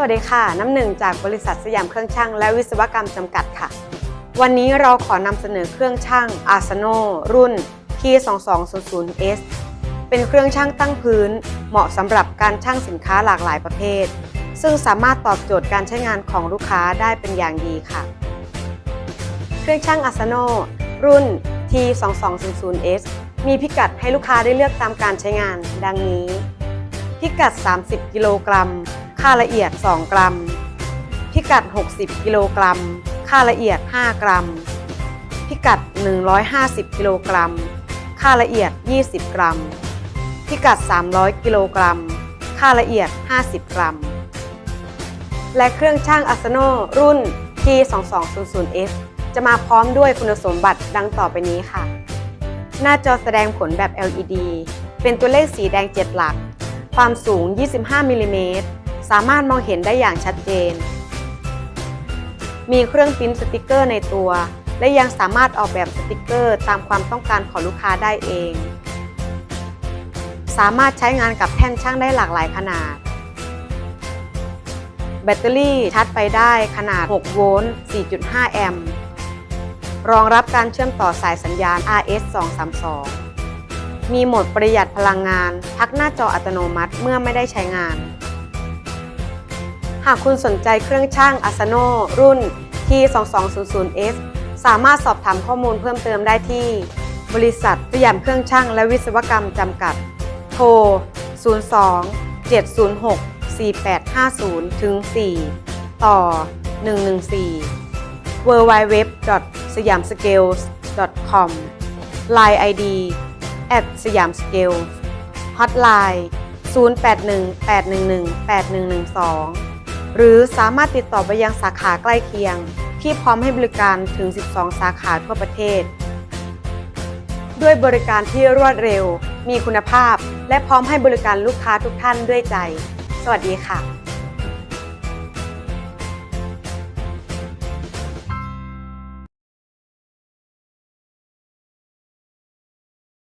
สวัสดีค่ะ น้ำหนึ่งจากบริษัทสยามเครื่องช่างและวิศวกรรมจำกัดค่ะ วันนี้เราขอนำเสนอเครื่องช่าง Arsenal รุ่น T2200S เป็นเครื่องช่างตั้งพื้น เหมาะสำหรับการช่างสินค้าหลากหลายประเภท ซึ่งสามารถตอบโจทย์การใช้งานของลูกค้าได้เป็นอย่างดีค่ะ เครื่องช่าง Arsenal รุ่น T2200S มีพิกัดให้ลูกค้าได้เลือกตามการใช้งาน ดังนี้ พิกัด 30 กิโลกรัม ค่าละเอียด 2 กรัม พิกัด 60 กิโลกรัม ค่าละเอียด 5 กรัม พิกัด 150 กิโลกรัม ค่าละเอียด 20 กรัม พิกัด 300 กิโลกรัม ค่าละเอียด 50 กรัม และเครื่องช่าง a r s e n a l รุ่น T2200S จะมาพร้อมด้วยคุณสมบัติดังต่อไปนี้ค่ะ หน้าจอแสดงผลแบบ LED เป็นตัวเลขสีแดง 7 หลัก ความสูง 25มิลลิเมตร สามารถมองเห็นได้อย่างชัดเจน มีเครื่องพิมพ์สติกเกอร์ในตัว และยังสามารถออกแบบสติกเกอร์ตามความต้องการของลูกค้าได้เอง สามารถใช้งานกับแท่นช่างได้หลากหลายขนาด แบตเตอรี่ชาร์จไฟได้ขนาด 6 โวลต์ 4.5 แอมป์ รองรับการเชื่อมต่อสายสัญญาณ RS 232มีโหมดประหยัดพลังงาน พักหน้าจออัตโนมัติเมื่อไม่ได้ใช้งานากคุณสนใจเครื่องช่าง a s a n o รุ่น T2200S สามารถสอบถามข้อมูลเพิ่มเติมได้ที่ บริษัทสยามเครื่องช่างและวิศวกรรมจำกัด โทร 02 706 4850ถึง4ต่อ 114 w w w s y a m s c a l e s c o m Line ID at สยามสเกล Hotline 0818118112 หรือสามารถติดต่อไปยังสาขาใกล้เคียง ที่พร้อมให้บริการถึง 12 สาขาทั่วประเทศ ด้วยบริการที่รวดเร็ว มีคุณภาพ และพร้อมให้บริการลูกค้าทุกท่านด้วยใจ สวัสดีค่ะ